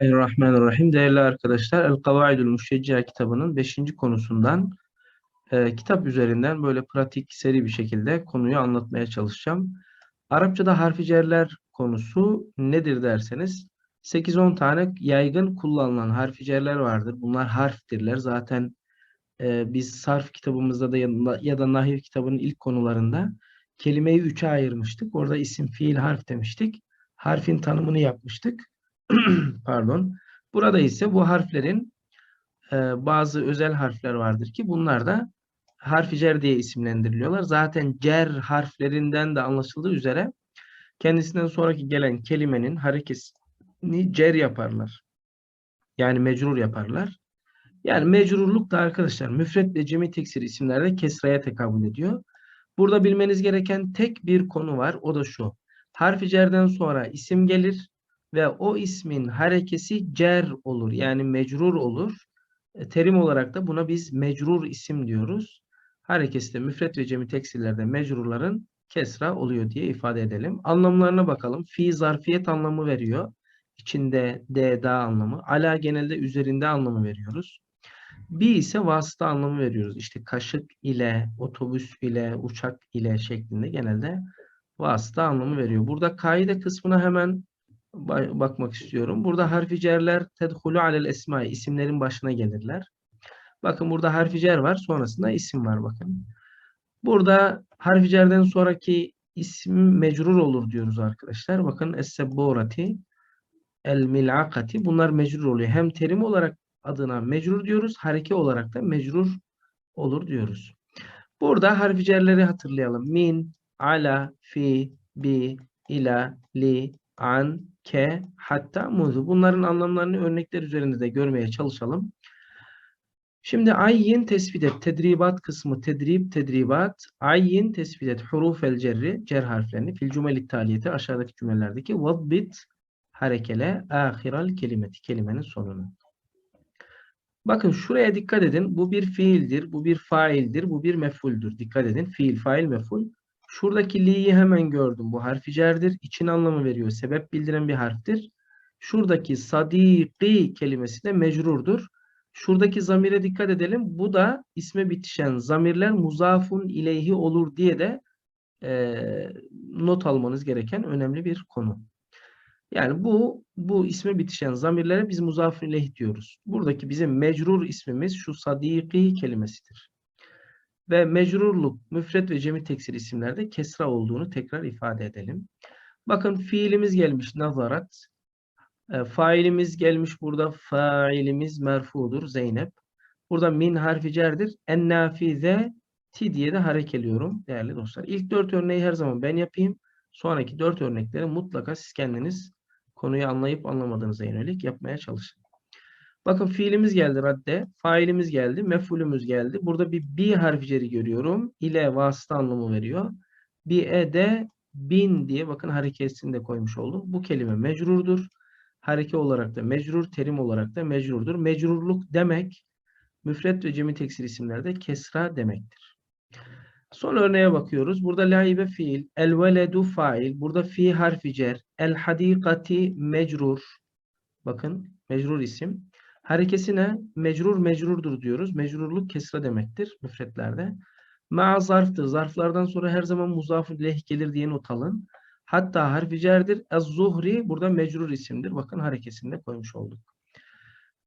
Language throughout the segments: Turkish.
Bismillahirrahmanirrahim. Değerli arkadaşlar, El Kavaidül Müştecca kitabının 5. konusundan e, kitap üzerinden böyle pratik seri bir şekilde konuyu anlatmaya çalışacağım. Arapçada harfi cerler konusu nedir derseniz 8-10 tane yaygın kullanılan harfi cerler vardır. Bunlar harftirler. Zaten e, biz sarf kitabımızda da ya, da nahiv kitabının ilk konularında kelimeyi üçe ayırmıştık. Orada isim, fiil, harf demiştik. Harfin tanımını yapmıştık. Pardon. Burada ise bu harflerin e, bazı özel harfler vardır ki bunlar da harfi cer diye isimlendiriliyorlar. Zaten cer harflerinden de anlaşıldığı üzere kendisinden sonraki gelen kelimenin hareketini cer yaparlar. Yani mecrur yaparlar. Yani mecrurluk da arkadaşlar müfret ve cemi teksir isimlerde kesraya tekabül ediyor. Burada bilmeniz gereken tek bir konu var. O da şu. Harfi cerden sonra isim gelir ve o ismin harekesi cer olur. Yani mecrur olur. E, terim olarak da buna biz mecrur isim diyoruz. Harekesi de müfret ve cemi teksillerde mecrurların kesra oluyor diye ifade edelim. Anlamlarına bakalım. Fi zarfiyet anlamı veriyor. İçinde de, da anlamı. Ala genelde üzerinde anlamı veriyoruz. Bi ise vasıta anlamı veriyoruz. İşte kaşık ile, otobüs ile, uçak ile şeklinde genelde vasıta anlamı veriyor. Burada kaide kısmına hemen bakmak istiyorum. Burada harfi cerler tedhulu alel esma isimlerin başına gelirler. Bakın burada harfi cer var. Sonrasında isim var bakın. Burada harfi cerden sonraki isim mecrur olur diyoruz arkadaşlar. Bakın es-sebburati el-mil'akati bunlar mecrur oluyor. Hem terim olarak adına mecrur diyoruz. Hareke olarak da mecrur olur diyoruz. Burada harfi cerleri hatırlayalım. Min, ala, fi, bi, ila, li, an, ke, hatta, muzu. Bunların anlamlarını örnekler üzerinde de görmeye çalışalım. Şimdi ayyin tespit et. Tedribat kısmı tedrib, tedribat. Ayyin tespit et. Hurufel cerri, cer harflerini. Fil cümeli taliyeti aşağıdaki cümlelerdeki. Vabbit harekele ahiral kelimeti. Kelimenin sonunu. Bakın şuraya dikkat edin. Bu bir fiildir, bu bir faildir, bu bir mefuldür. Dikkat edin. Fiil, fail, meful. Şuradaki li'yi hemen gördüm. Bu harfi cerdir. İçin anlamı veriyor. Sebep bildiren bir harftir. Şuradaki sadiki kelimesi de mecrurdur. Şuradaki zamire dikkat edelim. Bu da isme bitişen zamirler muzafun ileyhi olur diye de e, not almanız gereken önemli bir konu. Yani bu bu isme bitişen zamirlere biz muzafun ileyh diyoruz. Buradaki bizim mecrur ismimiz şu sadiki kelimesidir. Ve mecrurluk, müfret ve cemi teksir isimlerde kesra olduğunu tekrar ifade edelim. Bakın fiilimiz gelmiş nazarat. E, failimiz gelmiş burada failimiz merfudur Zeynep. Burada min harfi cerdir. En nafize ti diye de harekeliyorum değerli dostlar. İlk dört örneği her zaman ben yapayım. Sonraki dört örnekleri mutlaka siz kendiniz konuyu anlayıp anlamadığınıza yönelik yapmaya çalışın. Bakın fiilimiz geldi radde, failimiz geldi, mefulümüz geldi. Burada bir bi harfi ceri görüyorum. İle vasıta anlamı veriyor. Bi e de bin diye bakın hareketini de koymuş oldum. Bu kelime mecrurdur. Hareke olarak da mecrur, terim olarak da mecrurdur. Mecrurluk demek müfret ve cemi teksir isimlerde kesra demektir. Son örneğe bakıyoruz. Burada laibe fiil, el veledu fail, burada fi harfi cer, el hadikati mecrur. Bakın mecrur isim. Harekesine mecrur mecrurdur diyoruz. Mecrurluk kesra demektir müfretlerde. Ma zarftır. Zarflardan sonra her zaman muzafı leh gelir diye not alın. Hatta harfi cerdir. Ez-zuhri burada mecrur isimdir. Bakın harekesinde koymuş olduk.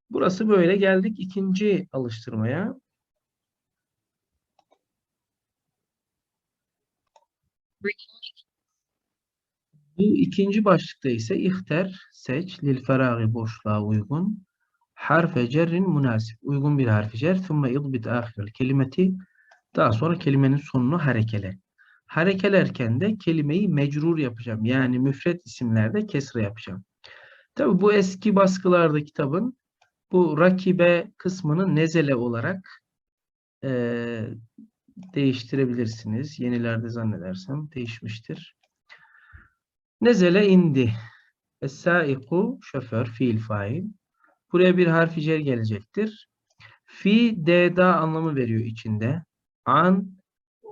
Burası böyle. Geldik ikinci alıştırmaya. Bu ikinci başlıkta ise ihter, seç, lil feragi boşluğa uygun, harfe cerrin münasip, uygun bir harfi cer, thumme idbit ahirel kelimeti, daha sonra kelimenin sonunu harekele. Harekelerken de kelimeyi mecrur yapacağım. Yani müfret isimlerde kesre yapacağım. Tabi bu eski baskılarda kitabın bu rakibe kısmını nezele olarak e, değiştirebilirsiniz. Yenilerde zannedersem değişmiştir. Nezele indi. Es-saiku şoför, fiil fail. Buraya bir harfi cer gelecektir. Fi, deda anlamı veriyor içinde. An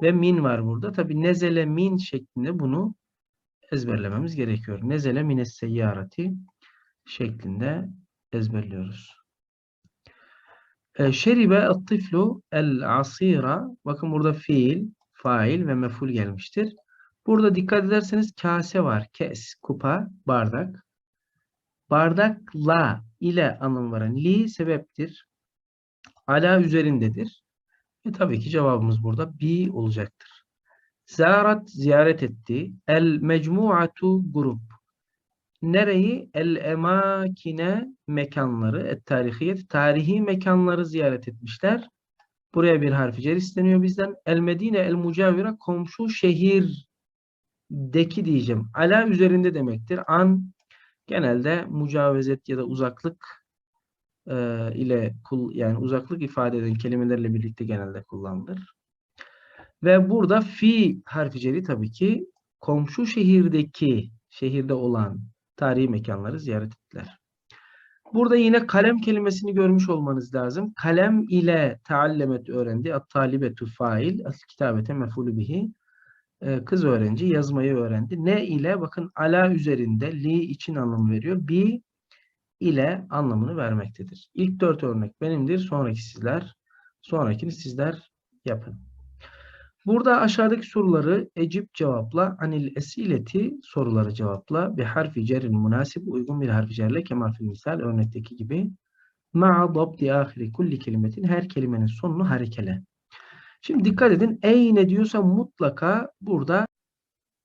ve min var burada. Tabi nezele min şeklinde bunu ezberlememiz gerekiyor. Nezele mines seyyarati şeklinde ezberliyoruz. E, şeribe attiflu el asira. Bakın burada fiil, fail ve meful gelmiştir. Burada dikkat ederseniz kase var. Kes, kupa, bardak. Bardakla ile anlam veren li sebeptir. Ala üzerindedir. E tabii ki cevabımız burada bi olacaktır. Zarat ziyaret etti. El mecmuatu grup. Nereyi? El emakine mekanları. Et tarihiyet. Tarihi mekanları ziyaret etmişler. Buraya bir harfi cer isteniyor bizden. El medine el mucavira komşu şehirdeki diyeceğim. Ala üzerinde demektir. An genelde mucavezet ya da uzaklık e, ile kul yani uzaklık ifade eden kelimelerle birlikte genelde kullanılır. Ve burada fi harfi ceri tabii ki komşu şehirdeki, şehirde olan tarihi mekanları ziyaret ettiler. Burada yine kalem kelimesini görmüş olmanız lazım. Kalem ile taallemet öğrendi. At-talibetu fail, kitabete mefulü bihi. Ee, Kız öğrenci yazmayı öğrendi. Ne ile? Bakın ala üzerinde li için anlamı veriyor. Bi ile anlamını vermektedir. İlk dört örnek benimdir. Sonraki sizler. Sonrakini sizler yapın. Burada aşağıdaki soruları ecip cevapla, anil esileti soruları cevapla, bir harfi cerin münasip uygun bir harfi cerle kemal fil misal örnekteki gibi ma'a dabdi ahiri kulli kelimetin her kelimenin sonunu harekele. Şimdi dikkat edin. Eyne diyorsa mutlaka burada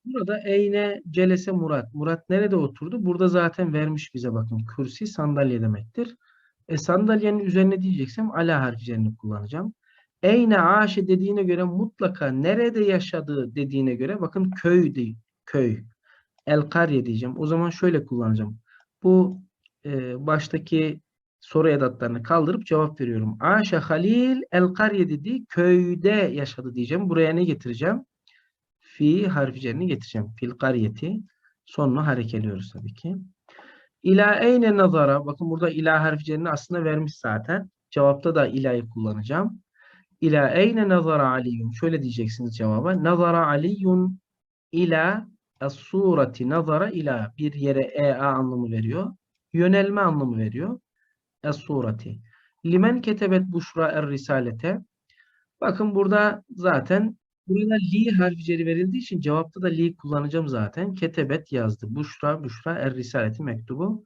burada eyne celese Murat. Murat nerede oturdu? Burada zaten vermiş bize bakın. Kürsi sandalye demektir. E, sandalyenin üzerine diyeceksem ala harfi cerini kullanacağım. Eyne aşe dediğine göre mutlaka nerede yaşadığı dediğine göre bakın köy değil. Köy. El karye diyeceğim. O zaman şöyle kullanacağım. Bu e, baştaki soru edatlarını kaldırıp cevap veriyorum. Aşe Halil el karye dediği köyde yaşadı diyeceğim. Buraya ne getireceğim? Fi harfi cerini getireceğim. Fil karyeti. Sonunu harekeliyoruz tabii ki. İla eyne nazara. Bakın burada ila harfi cerini aslında vermiş zaten. Cevapta da ila'yı kullanacağım. İla eyne nazara aliyun. Şöyle diyeceksiniz cevaba. Nazara aliyun ila as-surati nazara ila bir yere ea anlamı veriyor. Yönelme anlamı veriyor. Es-surati. Limen ketebet buşra er risalete. Bakın burada zaten burada li harfi verildiği için cevapta da li kullanacağım zaten. Ketebet yazdı. Buşra buşra er risaleti mektubu.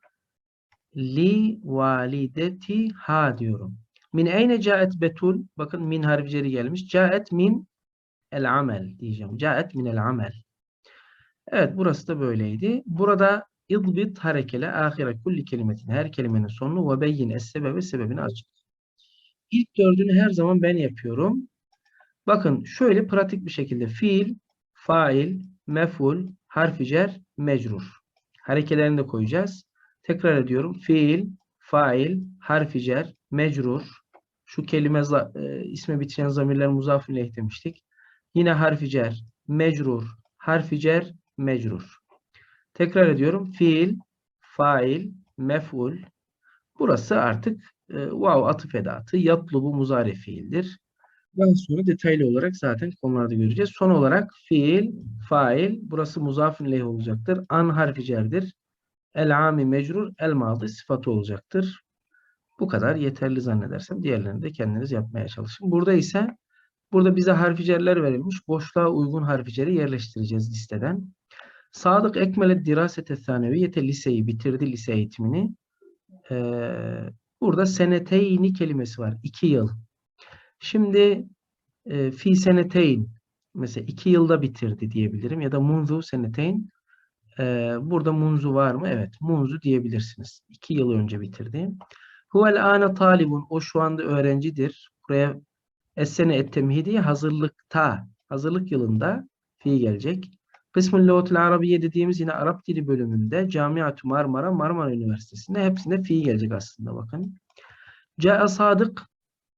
Li valideti ha diyorum. Min eyne caet betul? Bakın min harfi gelmiş. Caet min el amel diyeceğim. Caet min el amel. Evet burası da böyleydi. Burada idbit harekele ahire kulli kelimetin her kelimenin sonunu ve beyyin es sebebi sebebini açık. İlk dördünü her zaman ben yapıyorum. Bakın şöyle pratik bir şekilde fiil, fail, meful, harfi cer, mecrur. Harekelerini de koyacağız. Tekrar ediyorum. Fiil, fail, harfi cer, mecrur. Şu kelime e, isme bitiren zamirler muzaf demiştik. Yine harfi cer, mecrur, harfi. Tekrar ediyorum. Fiil, fail, mef'ul. Burası artık e, vav atıf edatı. Yatlubu muzari fiildir. Daha sonra detaylı olarak zaten konularda göreceğiz. Son olarak fiil, fail. Burası muzafin ileyh olacaktır. An harfi cerdir. El ami mecrur, el madı sıfatı olacaktır. Bu kadar yeterli zannedersem diğerlerini de kendiniz yapmaya çalışın. Burada ise burada bize harficerler verilmiş. Boşluğa uygun harficeri yerleştireceğiz listeden. Sadık ekmele dirasete saneviyete liseyi bitirdi lise eğitimini. Ee, burada seneteyni kelimesi var. İki yıl. Şimdi e, fi seneteyn mesela iki yılda bitirdi diyebilirim ya da munzu seneteyn e, burada munzu var mı? Evet. Munzu diyebilirsiniz. İki yıl önce bitirdi. Huvel ane talibun. O şu anda öğrencidir. Buraya essene ettemhidi hazırlıkta, hazırlık yılında fi gelecek. Kısmın Lügatul Arabiye dediğimiz yine Arap dili bölümünde Camiatü Marmara, Marmara Üniversitesi'nde hepsinde fi gelecek aslında bakın. Ca'a Sadık,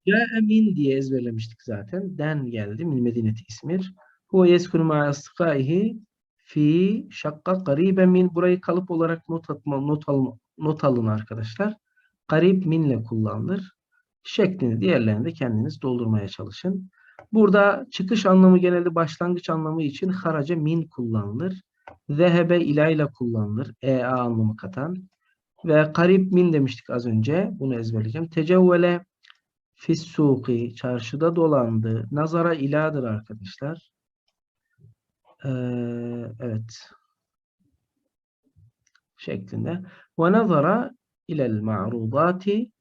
Ca'a min diye ezberlemiştik zaten. Den geldi. Min Medineti İsmir. Huve yeskunu ma'astikaihi fi şakka garibe min. Burayı kalıp olarak not, atma, not, al, not alın arkadaşlar garip minle kullanılır. Şeklini diğerlerini de kendiniz doldurmaya çalışın. Burada çıkış anlamı genelde başlangıç anlamı için haraca min kullanılır. Zehebe ilayla kullanılır. EA anlamı katan. Ve karib min demiştik az önce. Bunu ezberleyeceğim. Tecevvele fissuki çarşıda dolandı. Nazara iladır arkadaşlar. Ee, evet. Şeklinde. Ve nazara ilel ma'rudati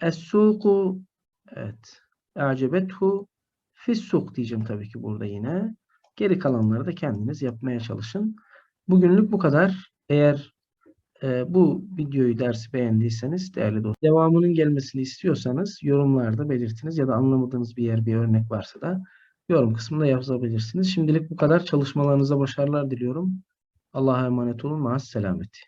es-suku evet. A'cebethu fissuk diyeceğim tabii ki burada yine. Geri kalanları da kendiniz yapmaya çalışın. Bugünlük bu kadar. Eğer e, bu videoyu dersi beğendiyseniz değerli dostlar devamının gelmesini istiyorsanız yorumlarda belirtiniz ya da anlamadığınız bir yer bir örnek varsa da yorum kısmında yazabilirsiniz. Şimdilik bu kadar. Çalışmalarınıza başarılar diliyorum. Allah'a emanet olun. Maas selameti.